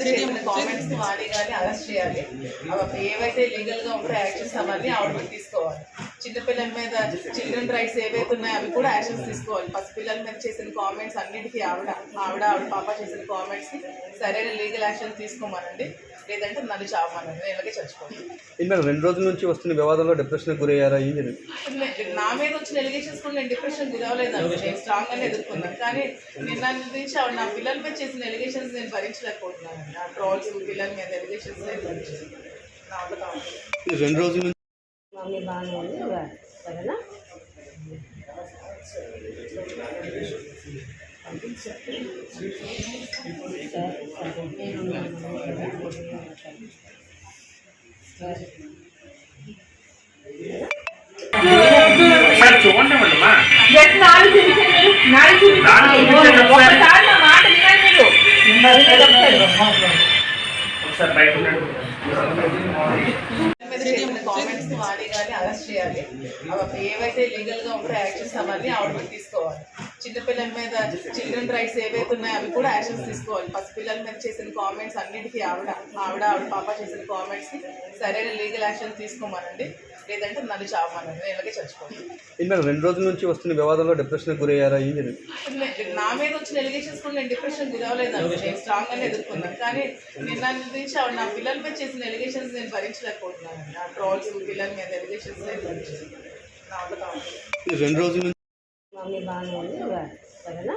మీద చేసిన కామెంట్స్ వాడి కానీ అరెస్ట్ చేయాలి. ఏవైతే లీగల్గా ఉంటాయో యాక్షన్స్ అవన్నీ ఆవిడ తీసుకోవాలి. చిన్నపిల్లల మీద చిల్డ్రన్ రైట్స్ ఏవైతే ఉన్నాయో అవి కూడా యాక్షన్స్ తీసుకోవాలి. పసి పిల్లల మీద చేసిన కామెంట్స్ అన్నిటికీ ఆవిడ ఆవిడ ఆవిడ పాప చేసిన కామెంట్స్కి సరైన లీగల్ యాక్షన్ తీసుకోమనండి. లేదంటే నన్ను చావమనండి. నేను ఇలాగే చచ్చిపోతాను. రెండు రోజుల నుంచి వస్తున్న వివాదంలో డిప్రెషన్ గురయ్యారా? ఏం జరిగింది? నా మీద వచ్చిన ఎలిగేషన్స్ కూడా నేను డిప్రెషన్ గురవలేదండి నేను స్ట్రాంగ్ గానే ఎదుర్కొన్నాను. కానీ నిన్న నుంచి ఆవిడ నా పిల్లల మీద చేసిన ఎలిగేషన్స్ నేను భరించలేకపోతున్నాను నా ట్రాల్స్ పిల్లల మీద ఎలిగేషన్స్ నేను భరించలేదు రెండు రోజుల మమ్మీ బాగానే ఉంది ఇక సరేనా సరే, సరే. నేను ఉన్నాను. సరే. ఒకసారి చూడండి అమ్మా జస్ట్ నాలుగు చూపించండి మీరు. నాలుగు చూపించండి. నాలుగు చూపించండి ఒకసారి. ఒకసారి నా మాట వినండి మీరు. వినండి ఒకసారి. ఒకసారి బయట ఉండండి. మీద చేసిన కామెంట్స్ వాడి కానీ అరెస్ట్ చేయాలి. అవి ఏవైతే లీగల్గా ఉంటాయో యాక్షన్స్ అవన్నీ ఆవిడ తీసుకోవాలి. చిన్నపిల్లల మీద చిల్డ్రన్ రైట్స్ ఏవైతే ఉన్నాయో అవి కూడా యాక్షన్స్ తీసుకోవాలి. ఫస్ట్ పిల్లల మీద చేసిన కామెంట్స్ అన్నిటికీ ఆవిడ ఆవిడ ఆవిడ పాప చేసిన కామెంట్స్కి సరైన లీగల్ యాక్షన్ తీసుకోమనండి. లేదంటే నన్ను చావమనండి నేను ఇలాగే చచ్చిపోతాను మేడం రెండు రోజుల నుంచి వస్తున్న వివాదంలో డిప్రెషన్ గురయ్యారా? ఏం జరిగింది? నేను- నా మీద వచ్చిన ఎలిగేషన్స్ కూడా నేను డిప్రెషన్ గురవలేదండి నేను స్ట్రాంగ్ గానే ఎదుర్కొన్నాను. కానీ నిన్న నుంచి ఆవిడ నా పిల్లల మీద చేసిన ఎలిగేషన్స్ నేను భరించలేకపోతున్నాను. నా ట్రాల్స్ పిల్లల మీద ఎలిగేషన్స్ నేను భరించలేదు. రెండు రోజుల నుంచి మమ్మీ బాగానే ఉంది. ఇక సరేనా.